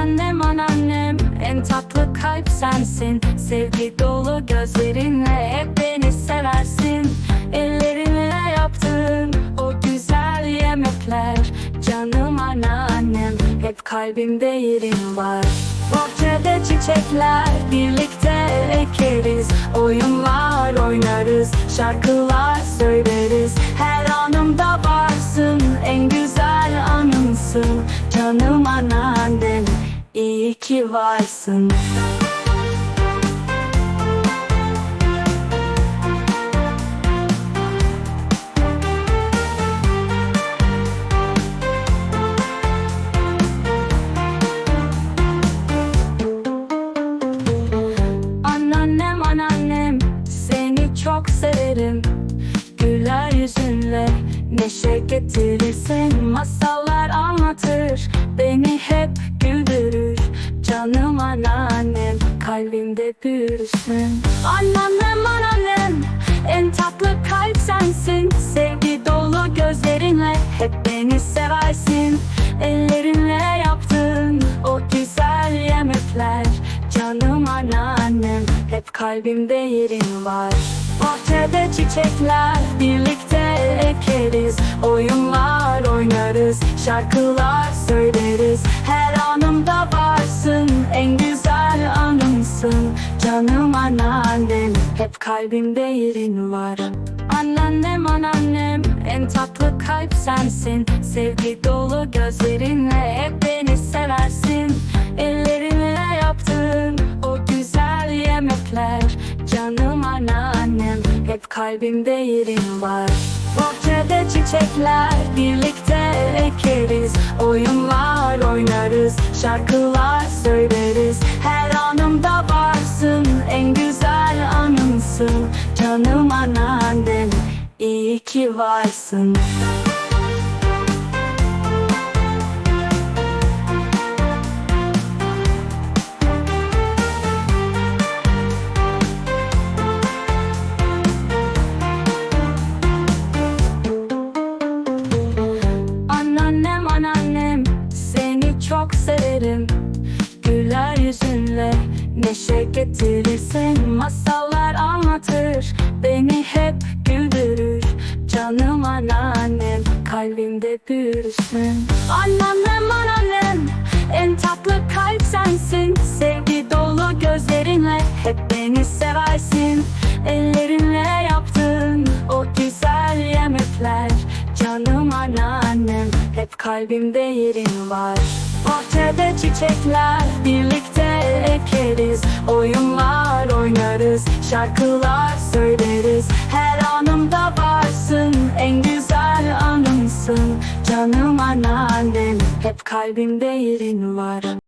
Anneannem anneannem. En tatlı kalp sensin. Sevgi dolu gözlerinle hep beni seversin. Ellerinle yaptığın o güzel yemekler. Canım anneannem hep kalbimde yerin var. Bahçede çiçekler birlikte ekeriz. Oyunlar oynarız şarkılar söyleriz ki varsın. Anneannem anneannem seni çok severim. Güler yüzünle neşe getirirsin Masallar anlatır. Beni hep anneannem kalbimde büyürsün. Anneannem anneannem en tatlı kalp sensin. Sevgi dolu gözlerinle hep beni seversin. Ellerinle yaptığın o güzel yemekler. Canım anneannem hep kalbimde yerin var. Bahçede çiçekler birlikte ekeriz. Oyunlar oynarız şarkılar söyleriz en güzel anımsın. Canım anneannem hep kalbimde yerin var. Anneannem anneannem en tatlı kalp sensin. Sevgi dolu gözlerinle hep beni seversin. Ellerinle yaptığın o güzel yemekler. Canım anneannem hep kalbimde yerin var. Bahçede çiçekler birlikte ekeriz. Oyunlar oynarız şarkılar söyleriz. Her anımda varsın en güzel anımsın. Canım anneannem iyi ki varsın çok severim. Güler yüzünle neşe getirirsin. Masallar anlatır beni hep güldürür. Canım anneannem kalbimde büyürsün. Anneannem anneannem en tatlı kalp sensin. Sevgi dolu gözlerinle hep beni seversin. Ellerinle yaptığın o güzel yemekler. Canım anneannem hep kalbimde yerin var Bahçede çiçekler birlikte ekeriz. Oyunlar oynarız şarkılar söyleriz. Her anımda varsın en güzel anımsın. Canım anneannem hep kalbimde yerin var